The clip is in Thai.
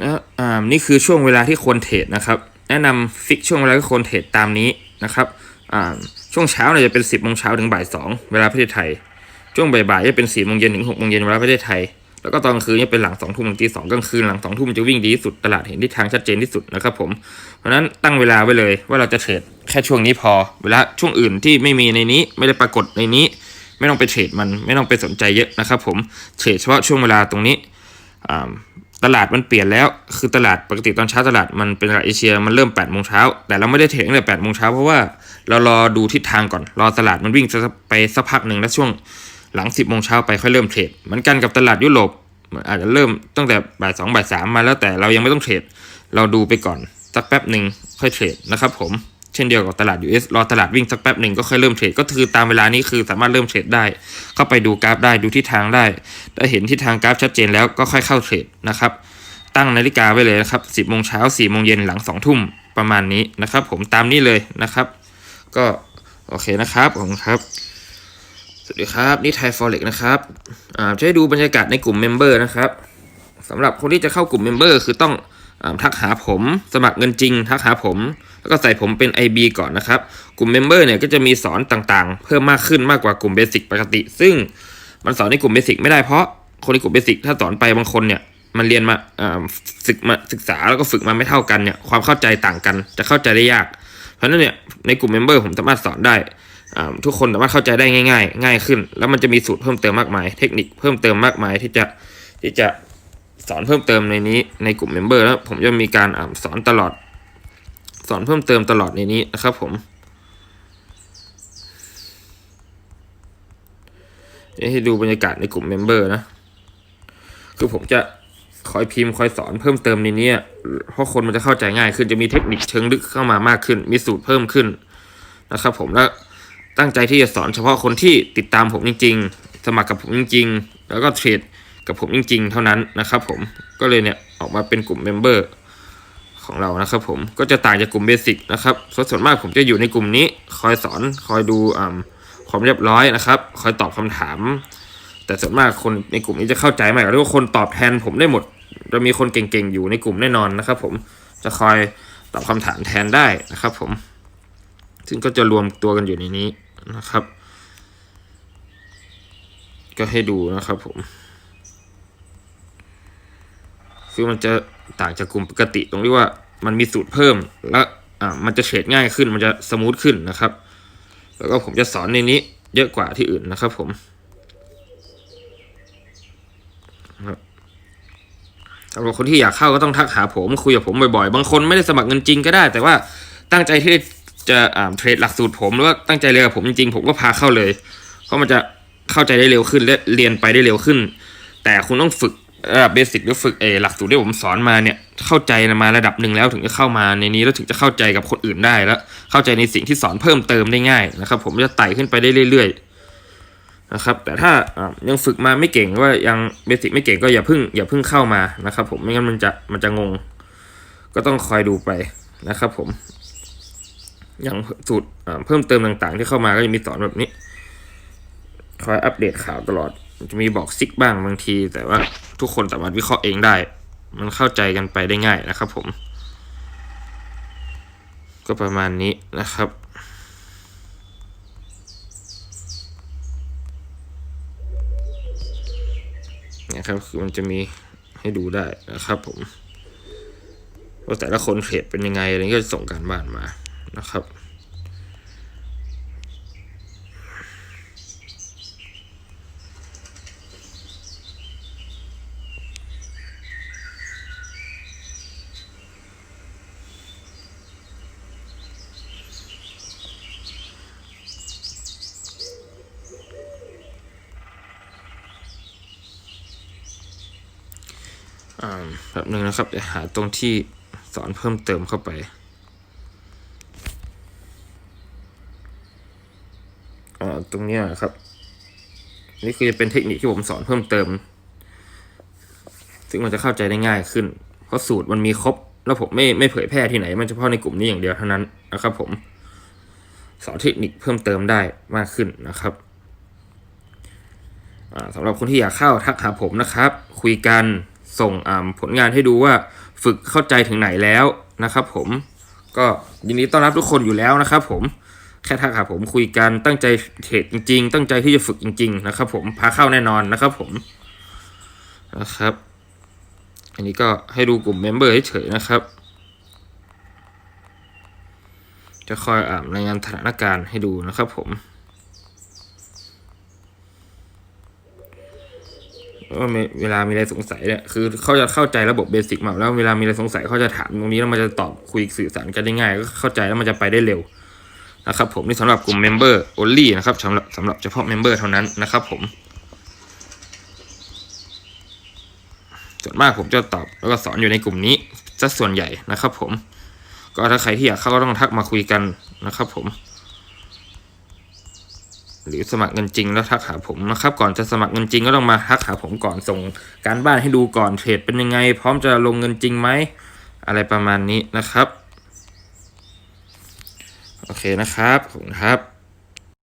แล้วอ่านี่คือช่วงเวลาที่ควรเทรดนะครับ แนะนำฟิกช่วงเวลาที่ควรเทรดตามนี้นะครับอ่าช่วงเช้าเนี่ยจะเป็น10โมงเช้าถึงบ่าย2เวลาประเทศไทย ช่วงบ่ายๆจะเป็น4โมงเย็นถึง6โมงเย็นเวลาประเทศไทย แล้วก็ตอนกลางคืนจะเป็นหลัง2ทุ่มถึงตี2กลางคืนหลัง2ทุ่มจะวิ่งดีที่สุดตลาดเห็นทิศทางชัดเจนที่สุดนะครับผมเพราะฉะนั้นตั้งเวลาไว้เลยว่าเราจะเทรดแค่ช่วงนี้พอ เวลาช่วงอื่นที่ไม่มีในนี้ไม่ได้ปรากฏในนี้ ไม่ต้องไปเทรดมันไม่ต้องไปสนใจเยอะนะครับผมเทรดเฉพาะช่วงเวลาตรงนี้ ตลาดมันเปลี่ยนแล้ว คือตลาดปกติตอนเช้าตลาดมันเป็นตลาดเอเชียมันเริ่ม8ปดโมงเช้าแต่เราไม่ได้เทรดตั้งแต่แปดโมงเช้าเพราะว่าเรารอดูทิศทางก่อนรอตลาดมันวิ่งไปสักพักหนึ่งแล้วช่วงหลัง 10บโมงเช้าไปค่อยเริ่มเทรดเหมือนกันกับตลาดยุโรปอาจจะเริ่มตั้งแต่บ่ายสองบ่ายสามมาแล้วแต่เรายังไม่ต้องเทรดเราดูไปก่อนสักแป๊บหนึ่งค่อยเทรดนะครับผม เช่นเดียวกับตลาด US รอตลาดวิ่งสักแป๊บหนึ่งก็ค่อยเริ่มเทรดก็คือตามเวลานี้คือสามารถเริ่มเทรดได้ เข้าไปดูกราฟได้ดูทิศทางได้ถ้าเห็นทิศทางกราฟชัดเจนแล้วก็ค่อยเข้าเทรดนะครับตั้งนาฬิกาไว้เลยนะครับ10โมงเช้า4โมงเย็นหลัง2ทุ่มประมาณนี้นะครับ ผมตามนี้เลยนะครับ ก็โอเคนะครับผมครับสวัสดีครับนี่ไทยฟอเร็กนะครับอ่าจะให้ดูบรรยากาศในกลุ่มเมมเบอร์นะครับสำหรับคนที่จะเข้ากลุ่มเมมเบอร์คือต้อง ทักหาผมสมัครเงินจริง ทักหาผม แล้วก็ใส่ผมเป็น IB ก่อนนะครับ กลุ่มเมมเบอร์เนี่ยก็จะมีสอนต่างๆ เพิ่มมากขึ้นมากกว่ากลุ่มเบสิกปกติ ซึ่งมันสอนในกลุ่มเบสิกไม่ได้เพราะคนในกลุ่มเบสิกถ้าสอนไปบางคนเนี่ยมันเรียนมาศึกมาศึกษาแล้วก็ฝึกมาไม่เท่ากันเนี่ยความเข้าใจต่างกันจะเข้าใจได้ยาก เพราะนั้นเนี่ยในกลุ่มเมมเบอร์ผมสามารถสอนได้ทุกคนสามารถเข้าใจได้ง่าย ๆ ง่ายขึ้น แล้วมันจะมีสูตรเพิ่มเติมมากมาย เทคนิคเพิ่มเติมมากมายที่จะที่จะ สอนเพิ่มเติมในนี้ในกลุ่มเมมเบอร์แล้วผมจะมีการอ่าสอนตลอด สอนเพิ่มเติมตลอดในนี้นะครับผมให้ดูบรรยากาศในกลุ่มเมมเบอร์นะ คือผมจะคอยพิมพ์คอยสอนเพิ่มเติมในนี้เพราะคนมันจะเข้าใจง่ายขึ้นจะมีเทคนิคเชิงลึกเข้ามามากขึ้น มีสูตรเพิ่มขึ้นนะครับ ผมแล้วตั้งใจที่จะสอนเฉพาะคนที่ติดตามผมจริง ๆ สมัครกับผมจริง ๆ แล้วก็เทรด กับผมจริง ๆ เท่านั้นนะครับผมก็เลยเนี่ยออกมาเป็นกลุ่มเมมเบอร์ของเรานะครับผมก็จะต่างจากกลุ่มเบสิกนะครับส่วนมากผมจะอยู่ในกลุ่มนี้คอยสอนคอยดูความเรียบร้อยนะครับ คอยตอบคำถาม แต่ส่วนมากคนในกลุ่มนี้จะเข้าใจมากเรียกว่าคนตอบแทนผมได้หมดจะมีคนเก่งๆอยู่ในกลุ่มแน่นอนนะครับ ผมจะคอยตอบคำถามแทนได้นะครับ ผม ซึ่งก็จะรวมตัวกันอยู่ในนี้นะครับ ก็ให้ดูนะครับผม คือมันจะต่างจากกลุ่มปกติตรงที่ว่ามันมีสูตรเพิ่มและอ่ามันจะเทรดง่ายขึ้นมันจะสมูทขึ้นนะครับ แล้วก็ผมจะสอนในนี้เยอะกว่าที่อื่นนะครับผมสำหรับคนที่อยากเข้าก็ต้องทักหาผมคุยกับผมบ่อยๆ บางคนไม่ได้สมัครเงินจริงก็ได้ แต่ว่าตั้งใจที่จะเทรดหลักสูตรผมหรือว่าตั้งใจเรียนกับผมจริงๆผมก็พาเข้าเลย เพราะมันจะเข้าใจได้เร็วขึ้นและเรียนไปได้เร็วขึ้น แต่คุณต้องฝึก ระดับเบสิกหรือฝึกเอหลักสูตรที่ผมสอนมาเนี่ยเข้าใจมาระดับหนึ่งแล้วถึงจะเข้ามาในนี้แล้วถึงจะเข้าใจกับคนอื่นได้แล้ว เข้าใจในสิ่งที่สอนเพิ่มเติมได้ง่ายนะครับ ผมจะไต่ขึ้นไปได้เรื่อยๆนะครับ แต่ถ้ายังฝึกมาไม่เก่งว่ายังเบสิกไม่เก่งก็อย่าพิ่งอย่าพิ่งเข้ามานะครับ ผมไม่งั้นมันจะมันจะงง ก็ต้องคอยดูไปนะครับ ผม อย่างสูตรเพิ่มเติมต่างๆ ที่เข้ามาก็จะมีสอนแบบนี้คอยอัปเดตข่าวตลอดจะมีบอกซิกบ้างบางทีแต่ว่า ทุกคนสามารถวิเคราะห์เองได้ มันเข้าใจกันไปได้ง่ายนะครับผม ก็ประมาณนี้นะครับนะครับคือมันจะมีให้ดูได้นะครับผมว่าแต่ละคนเทรดเป็นยังไงอะไรก็จะส่งการบ้านมานะครับ แบบหนึ่งนะครับเดี๋ยวหาตรงที่สอนเพิ่มเติมเข้าไปตรงนี้ยครับ นี่คือเป็นเทคนิคที่ผมสอนเพิ่มเติม ซึ่งมันจะเข้าใจได้ง่ายขึ้น เพราะสูตรมันมีครบ แล้วผมไม่ไม่เผยแพร่ที่ไหน มันเฉพาะในกลุ่มนี้อย่างเดียวเท่านั้นนะครับ ผมสอนเทคนิคเพิ่มเติมได้มากขึ้นนะครับสำหรับคนที่อยากเข้าทักหาผมนะครับ คุยกัน ส่งผลงานให้ดูว่าฝึกเข้าใจถึงไหนแล้วนะครับผมก็ยินดีต้อนรับทุกคนอยู่แล้วนะครับผมแค่ทักหาผมคุยกันตั้งใจเทรดจริง ๆ ตั้งใจที่จะฝึกจริง ๆ นะครับ ผมพาเข้าแน่นอนนะครับผมนะครับ อันนี้ก็ให้ดูกลุ่มเมมเบอร์เฉยๆนะครับ จะคอยอ่านรายงานสถานการณ์ให้ดูนะครับผม ว่าเวลามีอะไรสงสัยเนี่ยคือเขาจะเข้าใจระบบเบสิกมาแล้วเวลามีอะไรสงสัยเขาจะถามตรงนี้แล้วมันจะตอบคุยสื่อสารกันได้ง่ายก็เข้าใจแล้วมันจะไปได้เร็วนะครับผมนี่สำหรับกลุ่ม Member only นะครับสำหรับสำหรับเฉพาะ Member เท่านั้นนะครับผมส่วนมากผมจะตอบแล้วก็สอนอยู่ในกลุ่มนี้ซะส่วนใหญ่นะครับผม ก็ถ้าใครที่อยากเข้าก็ต้องทักมาคุยกันนะครับผม หรือสมัครเงินจริงแล้วทักหาผมนะครับ ก่อนจะสมัครเงินจริงก็ต้องมาทักหาผมก่อนส่ง การบ้านให้ดูก่อนเทรดเป็นยังไง พร้อมจะลงเงินจริงไหมอะไรประมาณนี้นะครับ โอเคนะครับขอบคุณครับ